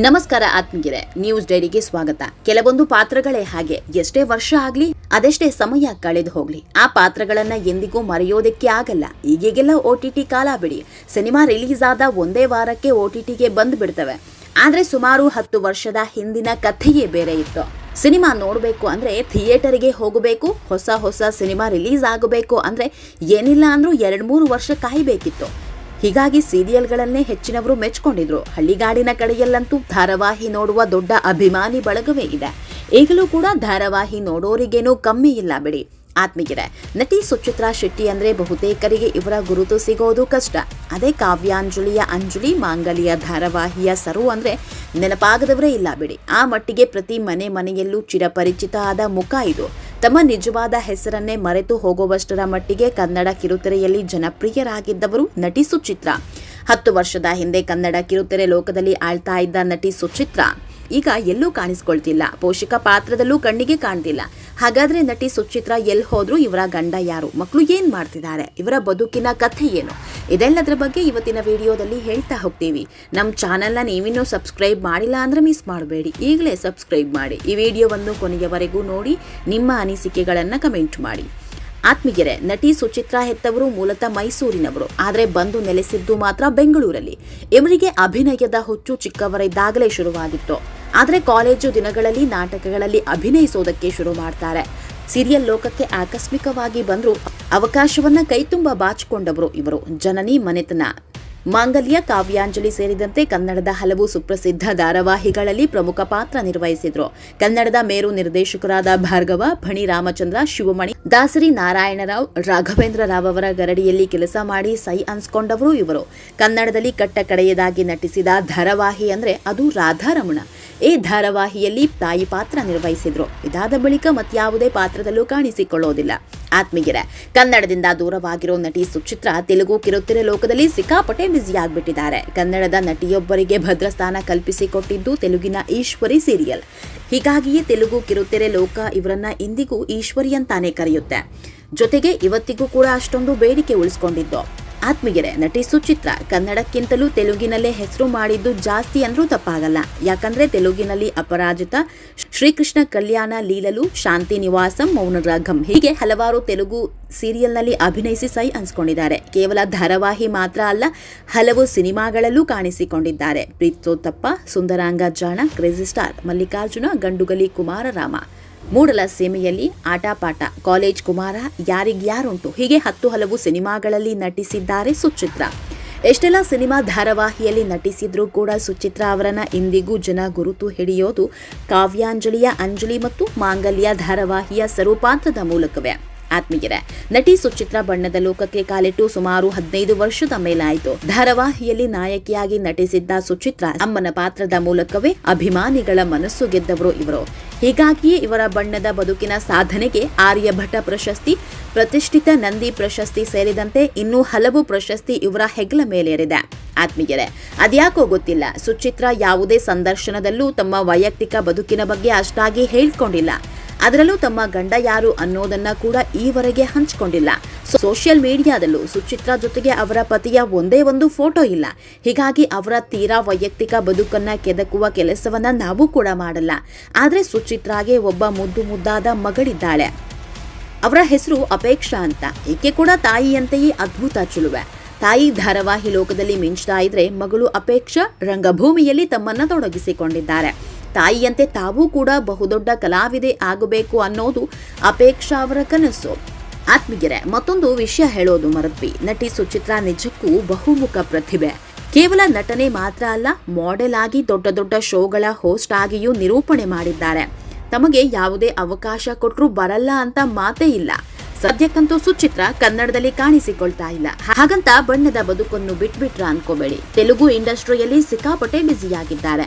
ನಮಸ್ಕಾರ ಆತ್ಮೀಯರೇ, ನ್ಯೂಸ್ ಡೈರಿಗೆ ಸ್ವಾಗತ. ಕೆಲವೊಂದು ಪಾತ್ರಗಳೇ ಹಾಗೆ. ಎಷ್ಟೇ ವರ್ಷ ಆಗ್ಲಿ, ಅದೆಷ್ಟೇ ಸಮಯ ಕಳೆದು ಹೋಗ್ಲಿ, ಆ ಪಾತ್ರಗಳನ್ನ ಎಂದಿಗೂ ಮರೆಯೋದಕ್ಕೆ ಆಗಲ್ಲ. ಈಗೀಗೆಲ್ಲ ಓ ಟಿ ಟಿ ಕಾಲ ಬಿಡಿ. ಸಿನಿಮಾ ರಿಲೀಸ್ ಆದ ಒಂದೇ ವಾರಕ್ಕೆ ಓ ಟಿ ಟಿಗೆ ಬಂದು ಬಿಡ್ತವೆ. ಆದ್ರೆ ಸುಮಾರು ಹತ್ತು ವರ್ಷದ ಹಿಂದಿನ ಕಥೆಯೇ ಬೇರೆ ಇತ್ತು. ಸಿನಿಮಾ ನೋಡಬೇಕು ಅಂದ್ರೆ ಥಿಯೇಟರ್ಗೆ ಹೋಗಬೇಕು, ಹೊಸ ಹೊಸ ಸಿನಿಮಾ ರಿಲೀಸ್ ಆಗಬೇಕು ಅಂದ್ರೆ ಏನಿಲ್ಲ ಅಂದ್ರೂ ಎರಡ್ ಮೂರು ವರ್ಷ ಕಾಯಬೇಕಿತ್ತು. ಹೀಗಾಗಿ ಸೀರಿಯಲ್ಗಳನ್ನೇ ಹೆಚ್ಚಿನವರು ಮೆಚ್ಚಿಕೊಂಡಿದ್ರು ಹಳ್ಳಿಗಾಡಿನ ಕಡೆಯಲ್ಲಂತೂ ಧಾರಾವಾಹಿ ನೋಡುವ ದೊಡ್ಡ ಅಭಿಮಾನಿ ಬಳಗವೇ ಇದೆ. ಈಗಲೂ ಕೂಡ ಧಾರಾವಾಹಿ ನೋಡೋರಿಗೇನೂ ಕಮ್ಮಿ ಇಲ್ಲ ಬಿಡಿ. ಆತ್ಮೀಯರೇ, ನಟಿ ಸುಚಿತ್ರಾ ಶೆಟ್ಟಿ ಅಂದ್ರೆ ಬಹುತೇಕರಿಗೆ ಇವರ ಗುರುತು ಸಿಗೋದು ಕಷ್ಟ. ಅದೇ ಕಾವ್ಯಾಂಜಲಿಯ ಅಂಜಲಿ, ಮಾಂಗಲಿಯ ಧಾರಾವಾಹಿಯ ಸರು ಅಂದ್ರೆ ನೆನಪಾಗದವರೇ ಇಲ್ಲ ಬಿಡಿ. ಆ ಮಟ್ಟಿಗೆ ಪ್ರತಿ ಮನೆ ಮನೆಯಲ್ಲೂ ಚಿರಪರಿಚಿತ ಆದ ಮುಖ ಇದು. ತಮ್ಮ ನಿಜವಾದ ಹೆಸರನ್ನೇ ಮರೆತು ಹೋಗುವಷ್ಟರ ಮಟ್ಟಿಗೆ ಕನ್ನಡ ಕಿರುತೆರೆಯಲ್ಲಿ ಜನಪ್ರಿಯರಾಗಿದ್ದವರು ನಟಿ ಸುಚಿತ್ರ. ಹತ್ತು ವರ್ಷದ ಹಿಂದೆ ಕನ್ನಡ ಕಿರುತೆರೆ ಲೋಕದಲ್ಲಿ ಆಳ್ತಾ ಇದ್ದ ನಟಿ ಸುಚಿತ್ರ. ಈಗ ಎಲ್ಲೂ ಕಾಣಿಸ್ಕೊಳ್ತಿಲ್ಲ. ಪೋಷಕ ಪಾತ್ರದಲ್ಲೂ ಕಣ್ಣಿಗೆ ಕಾಣ್ತಿಲ್ಲ. ಹಾಗಾದ್ರೆ ನಟಿ ಸುಚಿತ್ರ ಎಲ್ಲಿ ಹೋದ್ರು? ಇವರ ಗಂಡ ಯಾರು? ಮಕ್ಕಳು ಏನ್ ಮಾಡ್ತಿದ್ದಾರೆ? ಇವರ ಬದುಕಿನ ಕಥೆ ಏನು? ಇದೆಲ್ಲದರ ಬಗ್ಗೆ ಇವತ್ತಿನ ವಿಡಿಯೋದಲ್ಲಿ ಹೇಳ್ತಾ ಹೋಗ್ತೀವಿ. ನಮ್ಮ ಚಾನೆಲ್ನ ನೀವಿನ್ನೂ ಸಬ್ಸ್ಕ್ರೈಬ್ ಮಾಡಿಲ್ಲ ಅಂದ್ರೆ ಮಿಸ್ ಮಾಡಬೇಡಿ. ಈಗಲೇ ಸಬ್ಸ್ಕ್ರೈಬ್ ಮಾಡಿ. ಈ ವಿಡಿಯೋವನ್ನು ಕೊನೆಯವರೆಗೂ ನೋಡಿ, ನಿಮ್ಮ ಅನಿಸಿಕೆಗಳನ್ನು ಕಮೆಂಟ್ ಮಾಡಿ. ಆತ್ಮಿಗೆರೆ ನಟಿ ಸುಚಿತ್ರ ಹೆತ್ತವರು ಮೂಲತಃ ಮೈಸೂರಿನವರು. ಆದರೆ ಬಂದು ನೆಲೆಸಿದ್ದು ಮಾತ್ರ ಬೆಂಗಳೂರಲ್ಲಿ. ಇವರಿಗೆ ಅಭಿನಯದ ಹುಚ್ಚು ಚಿಕ್ಕವರಿದ್ದಾಗಲೇ ಶುರುವಾಗಿತ್ತು. ಆದರೆ ಕಾಲೇಜು ದಿನಗಳಲ್ಲಿ ನಾಟಕಗಳಲ್ಲಿ ಅಭಿನಯಿಸೋದಕ್ಕೆ ಶುರು ಮಾಡ್ತಾರೆ. ಸೀರಿಯಲ್ ಲೋಕಕ್ಕೆ ಆಕಸ್ಮಿಕವಾಗಿ ಬಂದರೂ ಅವಕಾಶವನ್ನ ಕೈತುಂಬ ಬಾಚಿಕೊಂಡವರು ಇವರು. ಜನನಿ ಮನೆತನ. ಮಾಂಗಲ್ಯ ಕಾವ್ಯಾಂಜಲಿ ಸೇರಿದಂತೆ ಕನ್ನಡದ ಹಲವು ಸುಪ್ರಸಿದ್ಧ ಧಾರಾವಾಹಿಗಳಲ್ಲಿ ಪ್ರಮುಖ ಪಾತ್ರ ನಿರ್ವಹಿಸಿದ್ರು. ಕನ್ನಡದ ಮೇರು ನಿರ್ದೇಶಕರಾದ ಭಾರ್ಗವ, ಭಣಿ ರಾಮಚಂದ್ರ, ಶಿವಮಣಿ, ದಾಸರಿ ನಾರಾಯಣರಾವ್, ರಾಘವೇಂದ್ರ ರಾವ್ ಅವರ ಗರಡಿಯಲ್ಲಿ ಕೆಲಸ ಮಾಡಿ ಸೈ ಅನ್ಸ್ಕೊಂಡವರು ಇವರು. ಕನ್ನಡದಲ್ಲಿ ಕಟ್ಟ ಕಡೆಯದಾಗಿ ನಟಿಸಿದ ಧಾರಾವಾಹಿ ಅಂದ್ರೆ ಅದು ರಾಧಾರಮಣ. ಈ ಧಾರಾವಾಹಿಯಲ್ಲಿ ತಾಯಿ ಪಾತ್ರ ನಿರ್ವಹಿಸಿದ್ರು. ಇದಾದ ಬಳಿಕ ಮತ್ಯಾವುದೇ ಪಾತ್ರದಲ್ಲೂ ಕಾಣಿಸಿಕೊಳ್ಳೋದಿಲ್ಲ. ಆತ್ಮೀಯರೇ, ಕನ್ನಡದಿಂದ ದೂರವಾಗಿರೋ ನಟಿ ಸುಚಿತ್ರ ತೆಲುಗು ಕಿರುತೆರೆ ಲೋಕದಲ್ಲಿ ಸಿಕ್ಕಾಪಟ್ಟೆ ಬ್ಯುಸಿ ಆಗಿಬಿಟ್ಟಿದ್ದಾರೆ. ಕನ್ನಡದ ನಟಿಯೊಬ್ಬರಿಗೆ ಭದ್ರಸ್ಥಾನ ಕಲ್ಪಿಸಿಕೊಟ್ಟಿದ್ದು ತೆಲುಗಿನ ಈಶ್ವರಿ ಸೀರಿಯಲ್ ಹೀಗಾಗಿಯೇ ತೆಲುಗು ಕಿರುತೆರೆ ಲೋಕ ಇವರನ್ನ ಇಂದಿಗೂ ಈಶ್ವರಿ ಅಂತಾನೆ ಕರೆಯುತ್ತೆ. ಜೊತೆಗೆ ಇವತ್ತಿಗೂ ಕೂಡ ಅಷ್ಟೊಂದು ಬೇಡಿಕೆ ಉಳಿಸ್ಕೊಂಡಿದ್ದು. ಆತ್ಮೀಯರೇ, ನಟಿ ಸುಚಿತ್ರ ಕನ್ನಡಕ್ಕಿಂತಲೂ ತೆಲುಗಿನಲ್ಲೇ ಹೆಸರು ಮಾಡಿದ್ದು ಜಾಸ್ತಿ ಅಂದ್ರೂ ತಪ್ಪಾಗಲ್ಲ. ಯಾಕಂದ್ರೆ ತೆಲುಗಿನಲ್ಲಿ ಅಪರಾಜಿತ ಶ್ರೀಕೃಷ್ಣ ಕಲ್ಯಾಣ ಲೀಲಲು ಶಾಂತಿ ನಿವಾಸಂ ಮೌನರಾಗಂ ಹೀಗೆ ಹಲವಾರು ತೆಲುಗು ಸೀರಿಯಲ್ನಲ್ಲಿ ಅಭಿನಯಿಸಿ ಸೈ ಅನ್ಸ್ಕೊಂಡಿದ್ದಾರೆ. ಕೇವಲ ಧಾರಾವಾಹಿ ಮಾತ್ರ ಅಲ್ಲ, ಹಲವು ಸಿನಿಮಾಗಳಲ್ಲೂ ಕಾಣಿಸಿಕೊಂಡಿದ್ದಾರೆ. ಪ್ರೀತೋತ್ತಪ್ಪ, ಸುಂದರಾಂಗ ಜಾಣ, ಕ್ರೇಜಿ ಸ್ಟಾರ್ ಮಲ್ಲಿಕಾರ್ಜುನ, ಗಂಡುಗಲಿ ಕುಮಾರರಾಮ. ಮೂಡಲ ಸೀಮೆಯಲ್ಲಿ ಆಟಪಾಟ ಕಾಲೇಜ್ ಕುಮಾರ ಯಾರಿಗ್ಯಾರುಂಟು ಹೀಗೆ ಹತ್ತು ಹಲವು ಸಿನಿಮಾಗಳಲ್ಲಿ ನಟಿಸಿದ್ದಾರೆ ಸುಚಿತ್ರ. ಎಷ್ಟೆಲ್ಲ ಸಿನಿಮಾ ಧಾರಾವಾಹಿಯಲ್ಲಿ ನಟಿಸಿದ್ರೂ ಕೂಡ ಸುಚಿತ್ರ ಅವರನ್ನ ಇಂದಿಗೂ ಜನ ಗುರುತು ಹಿಡಿಯೋದು ಕಾವ್ಯಾಂಜಲಿಯ ಅಂಜಲಿ ಮತ್ತು ಮಾಂಗಲ್ಯ ಧಾರಾವಾಹಿಯ ಸ್ವರೂಪಾಂತದ ಮೂಲಕವೇ. ಆತ್ಮೀಯರೇ, ನಟಿ ಸುಚಿತ್ರ ಬಣ್ಣದ ಲೋಕಕ್ಕೆ ಕಾಲಿಟ್ಟು ಸುಮಾರು ಹದಿನೈದು ವರ್ಷದ ಮೇಲಾಯಿತು. ಧಾರಾವಾಹಿಯಲ್ಲಿ ನಾಯಕಿಯಾಗಿ ನಟಿಸಿದ್ದ ಸುಚಿತ್ರ ಅಮ್ಮನ ಪಾತ್ರದ ಮೂಲಕವೇ ಅಭಿಮಾನಿಗಳ ಮನಸ್ಸು ಗೆದ್ದವರು ಇವರು. ಹೀಗಾಗಿಯೇ ಇವರ ಬಣ್ಣದ ಬದುಕಿನ ಸಾಧನೆಗೆ ಆರ್ಯಭಟ ಪ್ರಶಸ್ತಿ, ಪ್ರತಿಷ್ಠಿತ ನಂದಿ ಪ್ರಶಸ್ತಿ ಸೇರಿದಂತೆ ಇನ್ನೂ ಹಲವು ಪ್ರಶಸ್ತಿ ಇವರ ಹೆಗಲ ಮೇಲೇರಿದೆ. ಆತ್ಮೀಯರೇ, ಅದ್ಯಾಕೋ ಗೊತ್ತಿಲ್ಲ, ಸುಚಿತ್ರ ಯಾವುದೇ ಸಂದರ್ಶನದಲ್ಲೂ ತಮ್ಮ ವೈಯಕ್ತಿಕ ಬದುಕಿನ ಬಗ್ಗೆ ಅಷ್ಟಾಗಿ ಹೇಳ್ಕೊಂಡಿಲ್ಲ. ಅದರಲ್ಲೂ ತಮ್ಮ ಗಂಡ ಯಾರು ಅನ್ನೋದನ್ನ ಕೂಡ ಈವರೆಗೆ ಹಂಚಿಕೊಂಡಿಲ್ಲ. ಸೋಷಿಯಲ್ ಮೀಡಿಯಾದಲ್ಲೂ ಸುಚಿತ್ರಾ ಜೊತೆಗೆ ಅವರ ಪತಿಯ ಒಂದೇ ಒಂದು ಫೋಟೋ ಇಲ್ಲ. ಹೀಗಾಗಿ ಅವರ ತೀರಾ ವೈಯಕ್ತಿಕ ಬದುಕನ್ನ ಕೆದಕುವ ಕೆಲಸವನ್ನ ನಾವು ಕೂಡ ಮಾಡಲ್ಲ. ಆದ್ರೆ ಸುಚಿತ್ರಾಗೆ ಒಬ್ಬ ಮುದ್ದು ಮುದ್ದಾದ ಮಗಳಿದ್ದಾಳೆ. ಅವರ ಹೆಸರು ಅಪೇಕ್ಷಾ ಅಂತ. ಈಕೆ ಕೂಡ ತಾಯಿಯಂತೆಯೇ ಅದ್ಭುತ ಚುಳುವೆ ತಾಯಿ ಧಾರಾವಾಹಿ ಲೋಕದಲ್ಲಿ ಮಿಂಚ್ತಾ ಇದ್ರೆ ಮಗಳು ಅಪೇಕ್ಷಾ ರಂಗಭೂಮಿಯಲ್ಲಿ ತಮ್ಮನ್ನ ತೊಡಗಿಸಿಕೊಂಡಿದ್ದಾರೆ. ತಾಯಿಯಂತೆ ತಾವೂ ಕೂಡ ಬಹುದೊಡ್ಡ ಕಲಾವಿದೆ ಆಗಬೇಕು ಅನ್ನೋದು ಅಪೇಕ್ಷಾ ಅವರ ಕನಸು. ಆತ್ಮೀಯರೇ, ಮತ್ತೊಂದು ವಿಷಯ ಹೇಳೋದು ಮರದ್ವಿ ನಟಿ ಸುಚಿತ್ರಾ ನಿಜಕ್ಕೂ ಬಹುಮುಖ ಪ್ರತಿಭೆ. ಕೇವಲ ನಟನೆ ಮಾತ್ರ ಅಲ್ಲ ಮಾಡೆಲ್ ಆಗಿ ದೊಡ್ಡ ದೊಡ್ಡ ಶೋಗಳ ಹೋಸ್ಟ್ ಆಗಿಯೂ ನಿರೂಪಣೆ ಮಾಡಿದ್ದಾರೆ. ತಮಗೆ ಯಾವುದೇ ಅವಕಾಶ ಕೊಟ್ಟರೂ ಬರಲ್ಲ ಅಂತ ಮಾತೇ ಇಲ್ಲ. ಸದ್ಯಕ್ಕಂತೂ ಸುಚಿತ್ರ ಕನ್ನಡದಲ್ಲಿ ಕಾಣಿಸಿಕೊಳ್ತಾ ಇಲ್ಲ. ಹಾಗಂತ ಬಣ್ಣದ ಬದುಕನ್ನು ಬಿಟ್ಬಿಟ್ರ ಅನ್ಕೋಬೇಡಿ. ತೆಲುಗು ಇಂಡಸ್ಟ್ರಿಯಲ್ಲಿ ಸಿಕ್ಕಾಪಟ್ಟೆ ಬ್ಯುಸಿಯಾಗಿದ್ದಾರೆ